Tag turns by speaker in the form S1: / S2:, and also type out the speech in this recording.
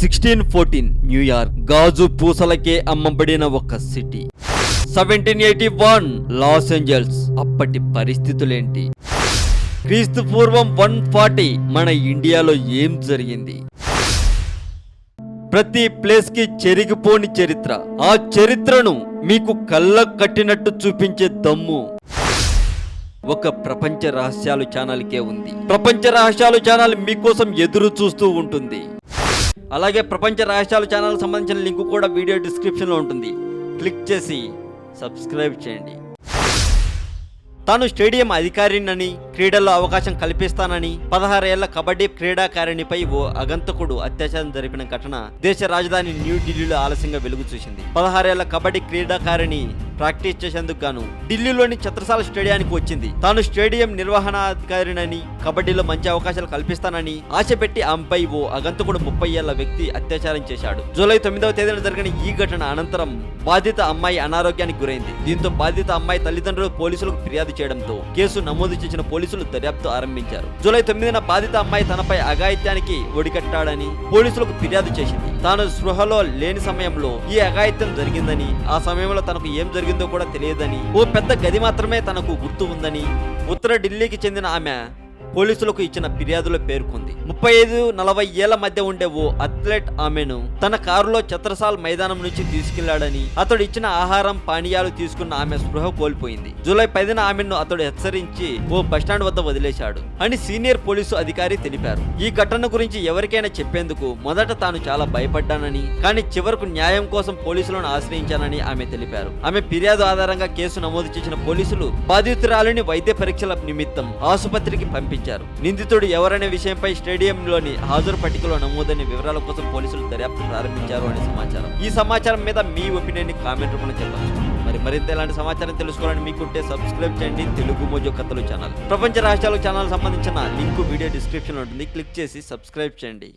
S1: sixteen fourteen New York గాజు పూసలకే అమ్మబడిన ఒక city seventeen eighty one Los Angeles అప్పటి పరిస్థితులేంటి క్రీస్తు పూర్వం వన్ ఫార్టీ మన ఇండియాలో ఏం జరిగింది ప్రతి ప్లేస్ కి చెరిగిపోని చరిత్ర ఆ చరిత్రను మీకు కళ్ళ కట్టినట్టు చూపించే దమ్ము ఒక ప్రపంచ రహస్యాలు ఛానల్కే ఉంది ప్రపంచ రహస్యాలు ఛానల్ మీకోసం ఎదురు చూస్తూ ఉంటుంది అలాగే ప్రపంచ రాష్ట్రాలు ఛానల్ సంబంధించిన లింక్ కూడా వీడియో డిస్క్రిప్షన్లో ఉంటుంది క్లిక్ చేసి సబ్స్క్రైబ్ చేయండి తాను స్టేడియం అధికారినని క్రీడల్లో అవకాశం కల్పిస్తానని ఏళ్ల కబడ్డీ క్రీడాకారిణిపై ఓ అగంతకుడు అత్యాచారం జరిపిన ఘటన దేశ రాజధాని న్యూఢిల్లీలో ఆలస్యంగా వెలుగు చూసింది ఏళ్ల కబడ్డీ క్రీడాకారిణి ప్రాక్టీస్ చేసేందుకు గాను ఢిల్లీలోని ఛత్రసాల స్టేడియానికి వచ్చింది తాను స్టేడియం నిర్వహణాధికారినని కబడ్డీలో మంచి అవకాశాలు కల్పిస్తానని ఆశ పెట్టి ఆమెపై ఓ అగంతకుడు ముప్పై ఏళ్ల వ్యక్తి అత్యాచారం చేశాడు జూలై తొమ్మిదవ తేదీన జరిగిన ఈ ఘటన అనంతరం బాధిత అమ్మాయి అనారోగ్యానికి గురైంది దీంతో బాధిత అమ్మాయి తల్లిదండ్రులు పోలీసులకు ఫిర్యాదు చేయడంతో కేసు నమోదు చేసిన పోలీసులు దర్యాప్తు ఆరంభించారు జూలై తొమ్మిదిన బాధిత అమ్మాయి తనపై అఘాయిత్యానికి ఒడికట్టాడని పోలీసులకు ఫిర్యాదు చేసింది తాను స్పృహలో లేని సమయంలో ఈ అఘాయిత్యం జరిగిందని ఆ సమయంలో తనకు ఏం జరిగింది జరిగిందో కూడా తెలియదని ఓ పెద్ద గది మాత్రమే తనకు గుర్తు ఉందని ఉత్తర ఢిల్లీకి చెందిన ఆమె పోలీసులకు ఇచ్చిన ఫిర్యాదులో పేర్కొంది ముప్పై ఐదు నలభై ఏళ్ల మధ్య ఉండే ఓ అథ్లెట్ ఆమెను తన కారులో చత్రసాల్ మైదానం నుంచి తీసుకెళ్లాడని అతడు ఇచ్చిన ఆహారం పానీయాలు తీసుకున్న ఆమె స్పృహ కోల్పోయింది జూలై పదిన ఆమెను అతడు హెచ్చరించి ఓ బస్టాండ్ వద్ద వదిలేశాడు అని సీనియర్ పోలీసు అధికారి తెలిపారు ఈ ఘటన గురించి ఎవరికైనా చెప్పేందుకు మొదట తాను చాలా భయపడ్డానని కానీ చివరకు న్యాయం కోసం పోలీసులను ఆశ్రయించానని ఆమె తెలిపారు ఆమె ఫిర్యాదు ఆధారంగా కేసు నమోదు చేసిన పోలీసులు బాధితురాలిని వైద్య పరీక్షల నిమిత్తం ఆసుపత్రికి పంపించారు ప్రకటించారు నిందితుడు ఎవరనే విషయంపై స్టేడియంలోని హాజరు పట్టికలో నమోదైన వివరాల కోసం పోలీసులు దర్యాప్తు ప్రారంభించారు అనే సమాచారం ఈ సమాచారం మీద మీ ఒపీనియన్ కామెంట్ రూపంలో చెప్పవచ్చు మరి మరింత ఇలాంటి సమాచారం తెలుసుకోవాలని మీకుంటే సబ్స్క్రైబ్ చేయండి తెలుగు మోజో కథలు ఛానల్ ప్రపంచ రాష్ట్రాలకు ఛానల్ సంబంధించిన లింక్ వీడియో డిస్క్రిప్షన్ ఉంటుంది క్లిక్ చేసి సబ్స్క్రైబ్ చేయండి